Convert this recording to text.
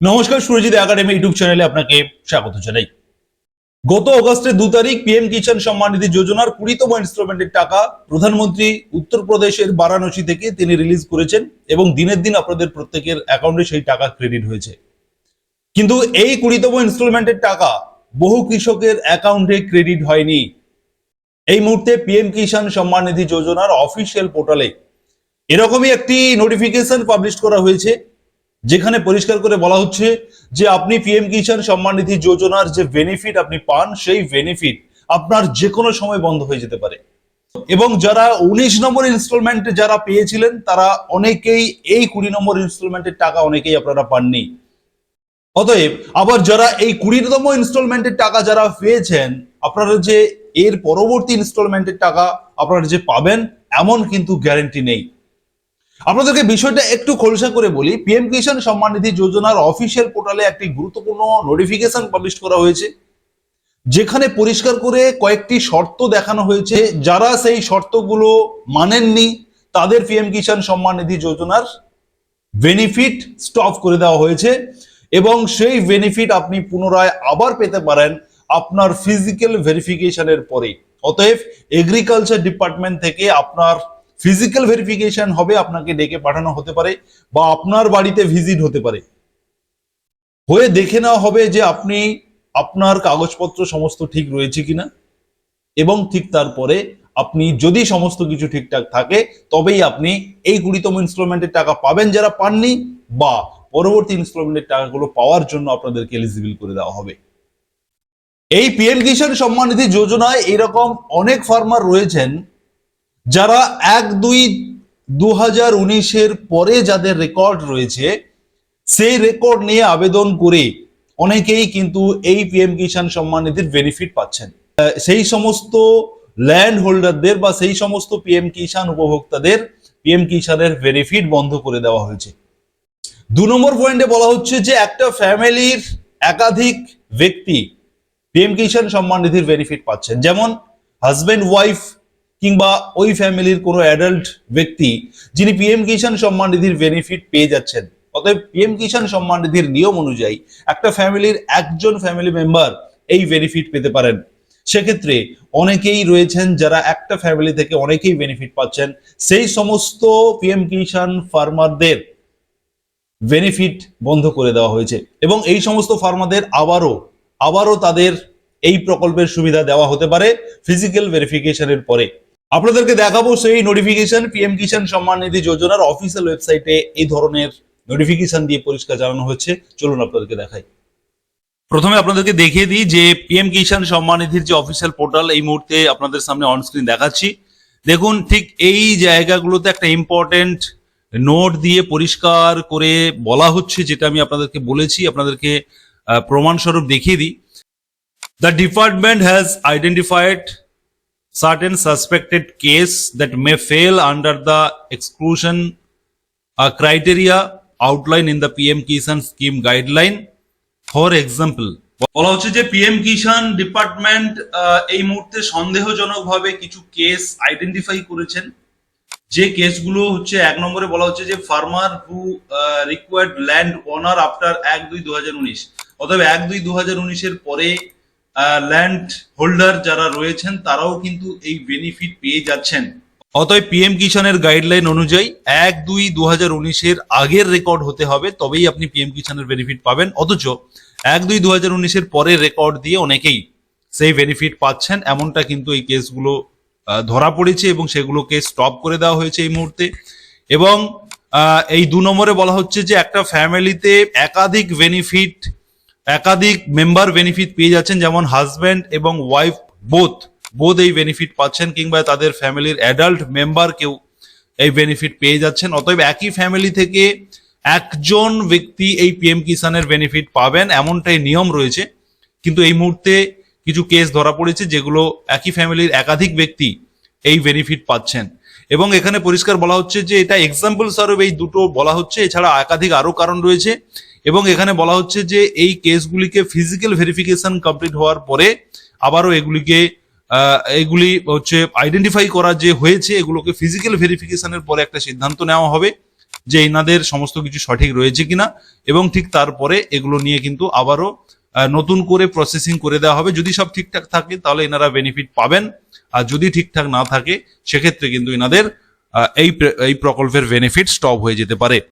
নমস্কার, Surajit academy YouTube চ্যানেলে আপনাকে স্বাগত জানাই। গত অগস্টের দু তারিখ পিএম কিষাণ সম্মান নিধি যোজনার কুড়িতম ইনস্টলমেন্টের টাকা প্রধানমন্ত্রী উত্তরপ্রদেশের বারাণসী থেকে তিনি রিলিজ করেছেন এবং দিনের দিন আপনাদের প্রত্যেকের অ্যাকাউন্টে সেই টাকা ক্রেডিট হয়েছে। কিন্তু এই কুড়িতম ইনস্টলমেন্টের টাকা বহু কৃষকের অ্যাকাউন্টে ক্রেডিট হয়নি। এই মুহূর্তে পিএম কিষাণ সম্মান নিধি যোজনার অফিসিয়াল পোর্টালে এরকমই একটি নোটিফিকেশন পাবলিশ করা হয়েছে যেখানে পরিষ্কার করে বলা হচ্ছে যে আপনি পিএম কিষাণ সম্মান নিধি যোজনার যে বেনিফিট আপনি পান, সেই বেনিফিট আপনার যে কোনো সময় বন্ধ হয়ে যেতে পারে। এবং যারা উনিশ নম্বর ইনস্টলমেন্টে যারা পেয়েছিলেন, তারা অনেকেই এই কুড়ি নম্বর ইনস্টলমেন্টের টাকা অনেকেই আপনারা পাননি। অতএব, আবার যারা এই কুড়িতম ইনস্টলমেন্টের টাকা যারা পেয়েছেন, আপনারা যে এর পরবর্তী ইনস্টলমেন্টের টাকা আপনারা যে পাবেন, এমন কিন্তু গ্যারেন্টি নেই। আপনাদেরকে বিষয়টা একটু খোলসা করে বলি। পিএম কিষাণ সম্মান নিধি যোজনার অফিসিয়াল পোর্টালে একটি গুরুত্বপূর্ণ নোটিফিকেশন পাবলিশ করা হয়েছে, যেখানে পরিষ্কার করে কয়েকটি শর্ত দেখানো হয়েছে। যারা সেই শর্তগুলো মানেননি, তাদের পিএম কিষাণ সম্মান নিধি যোজনার বেনিফিট স্টপ করে দেওয়া হয়েছে এবং সেই বেনিফিট আপনি পুনরায় আবার পেতে পারেন আপনার ফিজিক্যাল ভেরিফিকেশনের পরে অতএব এগ্রিকালচার ডিপার্টমেন্ট থেকে আপনার ফিজিক্যাল ভেরিফিকেশন হবে, আপনাকে ডেকে পাঠানো হতে পারে বা আপনার বাড়িতে ভিজিট হতে পারে। হয়ে দেখে নেওয়া হবে যে আপনি আপনার কাগজপত্র সমস্ত ঠিক রয়েছে কিনা এবং ঠিক তারপরে আপনি যদি সমস্ত কিছু ঠিকঠাক থাকে, তবেই আপনি এই কুড়িতম ইনস্টলমেন্টের টাকা পাবেন যারা পাননি বা পরবর্তী ইনস্টলমেন্টের টাকাগুলো পাওয়ার জন্য আপনাদেরকে এলিজিবল করে দেওয়া হবে। এই পিএম কিষাণ সম্মান নিধি যোজনায় এরকম অনেক ফার্মার রয়েছেন যারা এক দুই দু হাজার উনিশের পরে যাদের রেকর্ড রয়েছে, সেই রেকর্ড নিয়ে আবেদন করে অনেকেই কিন্তু এই পিএম কিষাণ সম্মান নিধির বেনিফিট পাচ্ছেন। সেই সমস্ত ল্যান্ড হোল্ডারদের বা সেই সমস্ত পিএম কিষাণ উপভোক্তাদের পিএম কিষাণের বেনিফিট বন্ধ করে দেওয়া হয়েছে। দু নম্বর পয়েন্টে বলা হচ্ছে যে, একটা ফ্যামিলির একাধিক ব্যক্তি পিএম কিষাণ সম্মান নিধির বেনিফিট পাচ্ছেন। যেমন হাজবেন্ড ওয়াইফ কিংবা ওই ফ্যামিলির কোনো অ্যাডাল্ট ব্যক্তি যিনি পিএম কিষাণ সম্মান নিধির বেনিফিট পেয়ে যাচ্ছেন। অতএব পিএম কিষাণ সম্মান নিধির নিয়ম অনুযায়ী একটা ফ্যামিলির একজন ফ্যামিলি মেম্বার এই বেনিফিট পেতে পারেন। সেক্ষেত্রে অনেকেই রয়েছেন যারা একটা ফ্যামিলি থেকে অনেকেই বেনিফিট পাচ্ছেন। সেই সমস্ত পিএম কিষাণ ফার্মারদের বেনিফিট বন্ধ করে দেওয়া হয়েছে এবং এই সমস্ত ফার্মারদের আবারও আবারও তাদের এই প্রকল্পের সুবিধা দেওয়া হতে পারে ফিজিক্যাল ভেরিফিকেশনের পরে। আপনাদেরকে দেখাবো সেই নোটিফিকেশন পিএম কিষাণ সম্মান নিধি যোজনার অফিসিয়াল ওয়েবসাইটে এই ধরনের নোটিফিকেশন দিয়ে পরিষ্কার জানানো হচ্ছে চলুন আপনাদেরকে দেখাই। প্রথমে আপনাদেরকে দেখিয়ে দিই যে পিএম কিষাণ সম্মান নিধির যে অফিসিয়াল পোর্টাল এই মুহূর্তে আপনাদের সামনে অন স্ক্রিন দেখাচ্ছি। দেখুন, ঠিক এই জায়গাগুলোতে একটা ইম্পর্টেন্ট নোট দিয়ে পরিষ্কার করে বলা হচ্ছে, যেটা আমি আপনাদেরকে বলেছি, আপনাদেরকে প্রমাণস্বরূপ দেখিয়ে দিই। The department has identified certain suspected case that may fail under the exclusion uh, criteria outlined in the PM Kisan scheme guideline. For example, বলা হচ্ছে যে পিএম কিষাণ ডিপার্টমেন্ট এই মুহূর্তে সন্দেহজনকভাবে কিছু কেস আইডেন্টিফাই করেছেন যে কেসগুলো হচ্ছে এক নম্বরে বলা হচ্ছে যে farmer who required land owner after এক দুই দু হাজার উনিশ অতএব এক দুই দু হাজার উনিশের পরে ল্যান্ড হোল্ডার যারা রয়েছেন, তারাও কিন্তু এই বেনিফিট পেয়ে যাচ্ছেন। অতএব পিএম কিষানের গাইডলাইন অনুযায়ী এক দুই দু হাজার উনিশের আগের রেকর্ড হতে হবে, তবেই আপনি পিএম কিষানের বেনিফিট পাবেন। অথচ এক দুই দু হাজার উনিশের পরের রেকর্ড দিয়ে অনেকেই সেই বেনিফিট পাচ্ছেন, এমনটা কিন্তু এই কেসগুলো ধরা পড়েছে এবং সেগুলোকে স্টপ করে দেওয়া হয়েছে এই মুহূর্তে। এবং এই দু নম্বরে বলা হচ্ছে যে একটা ফ্যামিলিতে একাধিক বেনিফিট একাধিক মেম্বার বেনিফিট পেয়ে যাচ্ছেন, যেমন হাজব্যান্ড এবং ওয়াইফ বোথ বোধ এই বেনিফিট পাচ্ছেন কিংবা তাদের ফ্যামিলির অ্যাডাল্ট মেম্বার কেউ এই বেনিফিট পেয়ে যাচ্ছেন। অতএব একই ফ্যামিলি থেকে একজন ব্যক্তি এই পিএম কিষানের বেনিফিট পাবেন, এমনটাই নিয়ম রয়েছে। কিন্তু এই মুহূর্তে কিছু কেস ধরা পড়েছে, যেগুলো একই ফ্যামিলির একাধিক ব্যক্তি এই বেনিফিট পাচ্ছেন। এবং এখানে পরিষ্কার বলা হচ্ছে যে এটা এক্সাম্পল স্বরূপ এই দুটো বলা হচ্ছে। এছাড়া একাধিক আরও কারণ রয়েছে। এবং এখানে বলা হচ্ছে যে এই কেসগুলিকে ফিজিক্যাল ভেরিফিকেশন কমপ্লিট হওয়ার পরে আবারও এগুলিকে এগুলি হচ্ছে আইডেন্টিফাই করা যে হয়েছে, এগুলোকে ফিজিক্যাল ভেরিফিকেশনের পরে একটা সিদ্ধান্ত নেওয়া হবে যে এনাদের সমস্ত কিছু সঠিক রয়েছে কিনা এবং ঠিক তারপরে এগুলো নিয়ে কিন্তু আবারও নতুন করে প্রসেসিং করে দেওয়া হবে। যদি সব ঠিকঠাক থাকে, তাহলে এনারা বেনিফিট পাবেন। আর যদি ঠিকঠাক না থাকে, সেক্ষেত্রে কিন্তু এনাদের এই এই প্রকল্পের বেনিফিট স্টপ হয়ে যেতে পারে।